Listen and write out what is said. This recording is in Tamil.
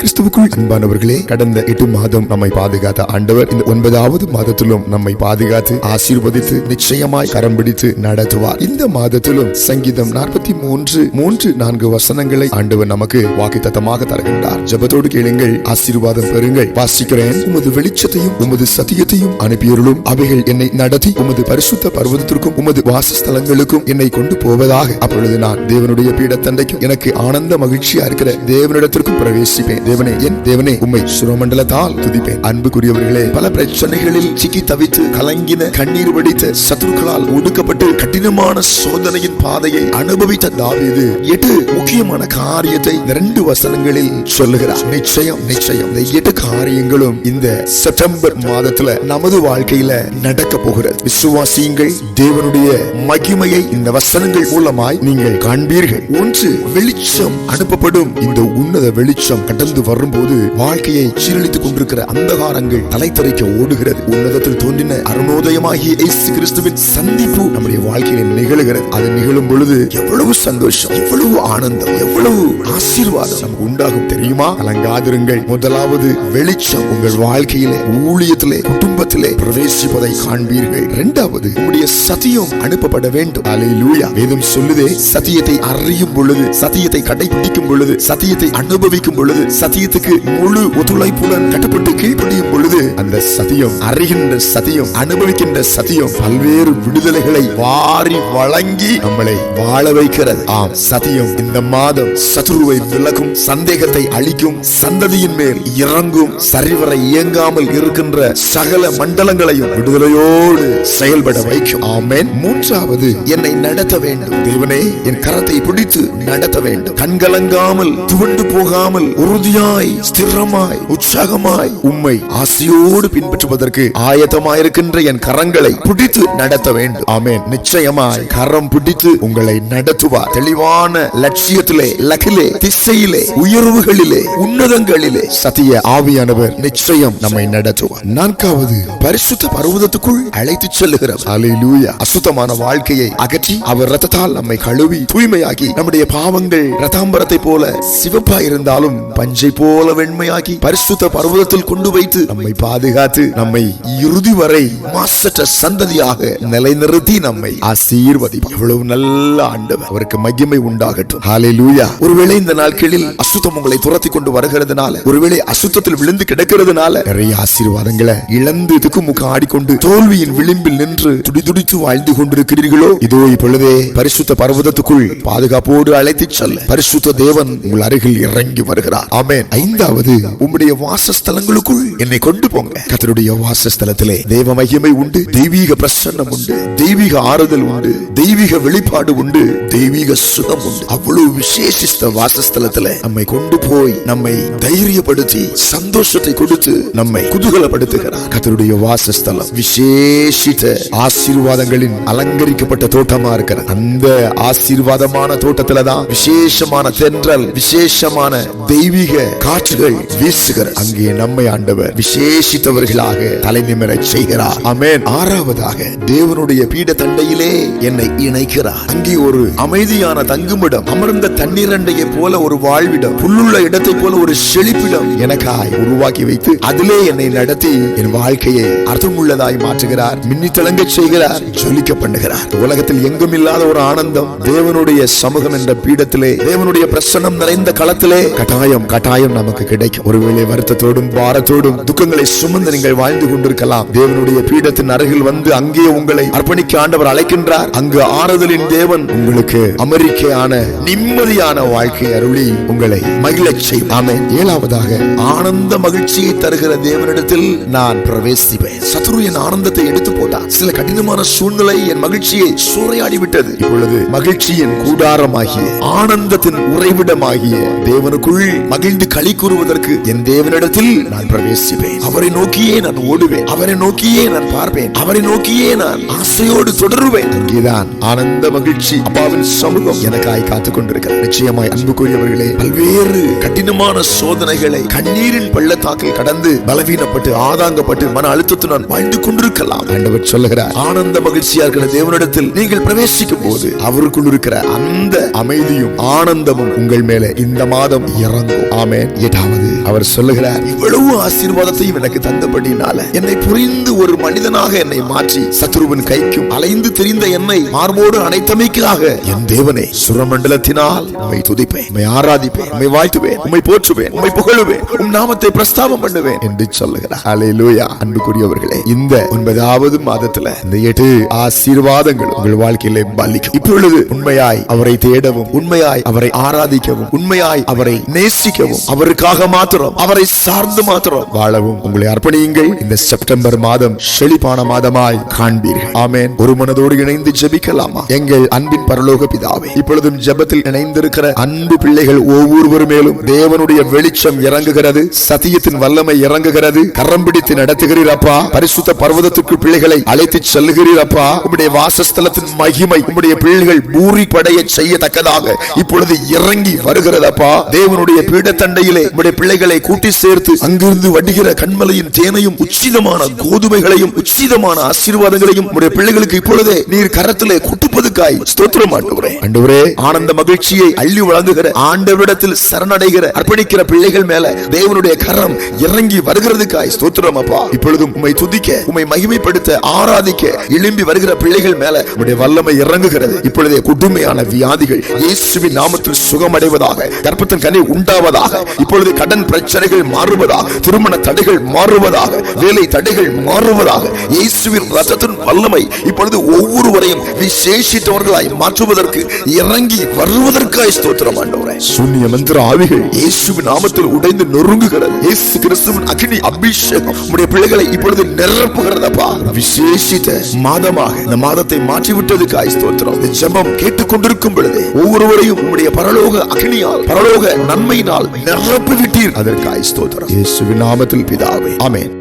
கிறிஸ்துவுக்குள் அன்பானவர்களே கடந்த எட்டு மாதம் நம்மை பாதுகாத்த ஆண்டவர் இந்த ஒன்பதாவது மாதத்திலும் நம்மை பாதுகாத்து ஆசீர்வதித்து நிச்சயமாய் கரம் பிடித்து நடத்துவார். இந்த மாதத்திலும் சங்கீதம் நாற்பத்தி மூன்று மூன்று நான்கு வசனங்களை ஆண்டவர் நமக்கு வாக்குத்தத்தமாக தருகின்றார். ஜெபத்தோடு கேளுங்கள் ஆசீர்வாதம் பெறுங்கள். வாசிக்கிறேன் உமது வெளிச்சத்தையும் உமது சத்தியத்தையும் அனுப்பியருளும். அவைகள் என்னை நடத்தி உமது பரிசுத்த பர்வதத்திற்கும் உமது வாசஸ்தலங்களுக்கும் என்னை கொண்டு போவதாக அப்பொழுது நான் தேவனுடைய பீடத்தண்டைக்கும் எனக்கு ஆனந்த மகிழ்ச்சியா இருக்கிற தேவனிடத்திற்கும் பிரவேசிப்பேன். தேவனே என் தேவனே உம்மை சுரமண்டலத்தால் துதிப்பேன். அன்புக்குரியவர்களே பல பிரச்சனைகளில் சிக்கி தவித்து கலங்கின கண்ணீர் வடித்த சத்துருக்களால் ஒடுக்கப்பட்டு கடினமான சோதனையின் பாதையை அனுபவித்த தாவீது எட்டு முக்கியமான காரியத்தை ரெண்டு வசனங்களில் சொல்லுகிறார். நிச்சயம் நிச்சயம். இந்த எட்டு காரியங்களும் இந்த செப்டம்பர் மாதத்துல நமது வாழ்க்கையில நடக்க போகிறது. விசுவாசியுங்கள் தேவனுடைய மகிமையை இந்த வசனங்கள் மூலமாய் நீங்கள் காண்பீர்கள். ஒன்று வெளிச்சம் அனுப்பப்படும். இந்த உன்னத வெளிச்சம் கடந்து வரும்போது வாழ்க்கையை சீரழித்துக் கொண்டிருக்கிற அந்தகாரங்கள் தலைத்தரைக்க ஓடுகிறது. உன்னதத்தில் தோன்றின அருணோதயமாகிய கிறிஸ்துவின் சந்திப்பு நம்முடைய வாழ்க்கையில நிகழுகிறது அது நிகழும் பொழுது எவ்வளவு சந்தோஷம் எவ்வளவு ஆனந்தம் எவ்வளவு ஆசீர்வாதம் நமக்கு உண்டாகும் தெரியுமா? கலங்காதிருங்கள். முதலாவது வெளிச்சம் உங்கள் வாழ்க்கையிலே ஊழியத்திலே குடும்பத்திலே பிரவேசிப்பதை காண்பீர்கள். இரண்டாவது உங்களுடைய சத்தியம் அனுப்பப்பட வேண்டும். அல்லேலூயா. வேதம் சொல்லுதே சத்தியத்தை அறியும் பொழுது சத்தியத்தை கடைபிடிக்கும் பொழுது சத்தியத்தை அனுபவிக்கும் பொழுது சத்தியத்துக்கு முழு ஒத்துழைப்புடன் கட்டுப்பட்டு கீழ்ப்படியும் பொழுது அந்த சத்தியம் அறிகின்ற சத்தியம் அனுபவிக்கின்ற சத்தியம் பல்வேறு விடுதலைகளை வாரி வழங்கி நம்மளை வாழ வைக்கிறது. ஆம் சத்தியம் இந்த மாதம் சத்துருவை விலகும் சந்தேகத்தை அழிக்கும் சந்ததியின் மேல் இறங்கும் சரிவர இயங்காமல் இருக்கின்ற சகல மண்டலங்களையும் விடுதலையோடு செயல்பட வைக்கும். ஆமேன். மூன்றாவது என்னை நடத்த வேண்டும். தேவனே என் கரத்தை பிடித்து நடத்த வேண்டும். கண்கலங்காமல் துவண்டு போகாமல் உறுதியாய் ஸ்திரமாய் உற்சாகமாய் உம்மை ஆசையோடு பின்பற்றுவதற்கு ஆயத்தமாயிருக்கின்ற என் கரங்களை பிடித்து நடத்த வேண்டும். ஆமேன். நிச்சயமாய் கரம் பிடித்து உங்களை நடத்துவார். தெளிவான லட்சியத்திலே லகிலே திசையிலே உயர்வுகளிலே உன்னதங்களிலே சத்திய ஆவியானவர் நிச்சயம் நம்மை நடத்துவார். நான்காவது பரிசுத்த பருவதத்துக்குள் அழைத்துச் செல்லுகிறார் அல்லேலூயா அசுத்தமான வாழ்க்கையை அகற்றி அவர் ரத்தத்தால் நம்மை கழுவி தூய்மையாக்கி நம்முடைய பாவங்கள் ரதாம்பரத்தை போல சிவப்பா இருந்தாலும் பஞ்சை போல வெண்மையாக்கி பரிசுத்த பருவதத்தில் கொண்டு வைத்து நம்மை பாதுகாத்து நம்மை இறுதி வரை மாசற்ற சந்ததியாக நிலைநிறுத்தி நம்மை ஆசீர்வதி எவ்வளவு நல்ல ஆண்டவர் அவருக்கு மகிமை உண்டாகட்டும். லூயா ஒருவேளை இந்த நாட்களில் அசுத்தம் உங்களை துரத்தி கொண்டு வருகிறதுனால ஒருவேளை அசுத்தத்தில் விழுந்து கிடக்கிறதுனால நிறைய ஆசீர்வாதங்களை இழந்து திக்குமுக ஆடிக்கொண்டு தோல்வியின் விளிம்பில் நின்று துடிதுடித்து வாழ்ந்து கொண்டிருக்கிறீர்களோ இதோ இப்பொழுதே பரிசுத்த பர்வதத்துக்குள் பாதுகாப்போடு அழைத்து செல்ல. பரிசுத்த தேவன் உங்கள் அருகில் இறங்கி வருகிறார். ஆமேன். ஐந்தாவது உம்முடைய வாசஸ்தலங்களுக்குள் என்னை கொண்டு கொண்டு போங்க கத்தருடைய வாசஸ்தலத்திலே தேவ மகிமை உண்டு தெய்வீக பிரசன்னம் உண்டு தெய்வீக ஆறுதல் உண்டு தெய்வீக வெளிப்பாடு உண்டு தெய்வீக சுகம் உண்டு. அவ்வளவு விசேஷித்த வாசஸ்தலத்துல நம்மை கொண்டு போய் நம்மை தைரியப்படுத்தி சந்தோஷத்தை கொடுத்து நம்மை குதூகலப்படுத்துகிறார். கத்தருடைய வாசஸ்தலம் விசேஷித்த ஆசீர்வாதங்களின் அலங்கரிக்கப்பட்ட தோட்டமா இருக்கிறது அந்த ஆசீர்வாதமான தோட்டத்துல தான் விசேஷமான தென்றல் விசேஷமான தெய்வீக காற்றுகள் வீசுகிற அங்கே நம்மை ஆண்டவர் விசேஷ விசேஷித்தவர்களாக தலை நிமிரச் செய்கிறார். ஆமென். ஆறாவதாக தேவனுடைய பீட தண்டையிலே என்னை இணைக்கிறார். அங்கே ஒரு அமைதியான தங்குமிடம் அமர்ந்த தண்ணீரண்டையை போல ஒரு வாழ்விடம் புல்லுள்ள இடத்தை போல ஒரு செழிப்பிடம் எனக்காய் உருவாக்கி வைத்து அதிலே என்னை நடத்தி என் வாழ்க்கையை அர்த்தமுள்ளதாய் மாற்றுகிறார் மின்னி திளங்கச் செய்கிறார் ஜொலிக்க பண்ணுகிறார். உலகத்தில் எங்கும் இல்லாத ஒரு ஆனந்தம் தேவனுடைய சமூகம் என்ற பீடத்திலே தேவனுடைய பிரசன்னம் நிறைந்த களத்திலே கட்டாயம் கட்டாயம் நமக்கு கிடைக்கும். ஒருவேளை வருத்தத்தோடும் பாரத்தோடும் துக்கங்களை சுமந்து நீங்கள் வாழ்ந்து கொண்டிருக்கலாம். தேவனுடைய பீடத்தின் அருகில் வந்து அங்கே உங்களை அர்ப்பணிக்க ஆண்டவர் அழைக்கின்றார். அங்கு ஆறுதலின் தேவன் உங்களுக்கு அமெரிக்கையான நிம்மதியான வாழ்க்கை அருளி உங்களை மகிழச் செய்வார் ஆமென். ஏழாவதாக ஆனந்த மகிழ்ச்சியை தருகிற தேவனிடத்தில் நான் பிரவேசிப்பேன். சத்ரு என் ஆனந்தத்தை எடுத்து போட்டான் சில கடினமான சூழ்நிலை என் மகிழ்ச்சியை சூறையாடி விட்டது இப்பொழுது மகிழ்ச்சியின் கூடாரமாகிய ஆனந்தத்தின் உறைவிடமாகிய தேவனுக்குள் மகிழ்ந்து களி கூறுவதற்கு என் தேவனிடத்தில் நான் பிரவேசிப்பேன். அவரை நோக்கியே நான் ஓடுவேன். அவரை நோக்கியே நான் பார்ப்பேன். அவரை நோக்கியே நான் ஆசையோடு தொடருவேன். அங்கேதான் ஆனந்த மகிழ்ச்சி அப்பாவின் சமூகம் எனக்காய் காத்துக் கொண்டிருக்கிறது நிச்சயமாய் அன்புக்குரியவர்களே பல்வேறு கடினமான சோதனைகளை கண்ணீரின் பள்ளத்தாக்கில் கடந்து பலவீனப்பட்டு ஆதாங்கப்பட்டு மன அழுத்தத்துடன் வாழ்ந்து கொண்டிருக்கலாம். ஆண்டவர் சொல்லுகிறார் ஆனந்த மகிழ்ச்சியா இருக்கிற தேவனிடத்தில் நீங்கள் பிரவேசிக்கும் போது அவருக்குள் இருக்கிற அந்த அமைதியும் ஆனந்தமும் உங்கள் மேல இந்த மாதம் இறங்கும். ஆமே எட்டாவது அவர் சொல்லுகிறார் இவ்வளவு ஆசீர்வாதத்தையும் எனக்கு தந்தபடினால என்னை புரிந்து ஒரு மனிதனாக என்னை மாற்றி சத்ருவின் கைக்கும் அலைந்து தெரிந்த என்னை மார்போடு அனைத்தமைக்காக என் தேவனை சுரமண்டலத்தினால் உம்மை துதிப்பேன். உம்மை ஆராதிப்பேன். உம்மை வாழ்த்துவேன். உம்மை போற்றுவேன். உம்மை புகழுவேன். உம் நாமத்தை பிரஸ்தாபம் பண்ணுவேன். என்று சொல்லுகிறார். ஹalleluya. அன்புக்குரியவர்களே இந்த ஒன்பதாவது மாதத்துல இந்த எட்டு ஆசீர்வாதங்கள் உங்கள் வாழ்க்கையில பலிக்கும். இப்பொழுது உண்மையாய் அவரை தேடவும் உண்மையாய் அவரை ஆராதிக்கவும் உண்மையாய் அவரை நேசிக்கவும் அவருக்காக மாத்திரம் அவரை சார்ந்து மாத்திரம். வாழவும் உங்களை அர்ப்பணியுங்கள். இந்த செப்டம்பர் மாதம் செழிப்பான மாதமாய் காண்பீர்கள். ஆமேன். ஒரு மனதோடு இணைந்து ஜெபிக்கலாமா? எங்கள் அன்பின் பரலோக பிதாவே இப்பொழுதும் ஜெபத்தில் இணைந்திருக்கிற அன்பு பிள்ளைகள் ஒவ்வொருவர் மேலும் தேவனுடைய வெளிச்சம் இறங்குகிறது. சத்தியத்தின் வல்லமை இறங்குகிறது. கரம் பிடித்து நடத்துகிறீர் அப்பா. பரிசுத்த பர்வதத்துக்கு பிள்ளைகளை அழைத்து செல்லுகிறீர் அப்பா. உம்முடைய வாசஸ்தலத்தின் மகிமை உம்முடைய பிள்ளைகள் பூரி படைய செய்யத்தக்கதாக இப்பொழுது இறங்கி வருகிறதப்பா தேவனுடைய பீடத்தண்டையிலே உம்முடைய பிள்ளைகள் கூட்டி சேர்த்து அங்கிருந்து வடிகிற கண்மலையின் தேனையும் உச்சிதமான கோதுமைகளையும் உச்சிதமான ஆசீர்வாதங்களையும் உம்முடைய பிள்ளைகளுக்கு இப்பொழுதே நீர் கரத்திலே குட்டுப்பதுக்காய் ஸ்தோத்திரம் ஆண்டவரே. ஆண்டவரே. ஆனந்த மகிழ்ச்சியை அள்ளி வழங்குகிற ஆண்டவரிடத்தில் சரணடைகிற அர்ப்பணிக்கிற பிள்ளைகள் மேல தேவனுடைய கரம் இறங்கி வருகிறதுக்காய் ஸ்தோத்திரம் அப்பா. இப்பொழுதும் உம்மை துதிக்க உம்மை மகிமைப்படுத்த ஆராதிக்க எழும்பி வருகிற பிள்ளைகள் மேல உம்முடைய வல்லமை இறங்குகிறது. இப்பொழுதே கொடுமையான வியாதிகள் இயேசுவின் நாமத்தில் சுகமடைவதாக கர்ப்பத்தின் கனி உண்டாவதாக இப்பொழுது கடன் பிரச்சனைகள் மாறுவதாக திருமண தடைகள் மாறுவதாக? வேலை தடைகள் மாறுவதாக? இயேசுவின் ரத்தத்தின் வல்லமை இப்பொழுது ஒவ்வொருவரையும் விசேஷித்தவர்களாய் மாற்றுவதற்கு இறங்கி வருவதற்காய் ஸ்தோத்திரம் ஆண்டவரே. சூன்ய மந்திர ஆவிகள் இயேசுவின் நாமத்தில் உடைந்து நொறுங்குகிறது. இயேசு கிறிஸ்துவின் அக்னி அபிஷேகம். உடைய பிள்ளைகளை இப்பொழுது நிரப்புகிறதப்பா? விசேஷித்த மாதமாக இந்த மாதத்தை மாற்றி விட்டதுக்காய் ஸ்தோத்திரம். இந்த ஜெபம் கேட்டுக்கொண்டிருக்கும் பொழுது ஒவ்வொருவரையும் உம்முடைய பரலோக அக்னியால் பரலோக நன்மையினால் நிரப்பி விட்டீர் அதற்காய் ஸ்தோத்திரம் இயேசுவின் நாமத்தில் பிதாவே ஆமென்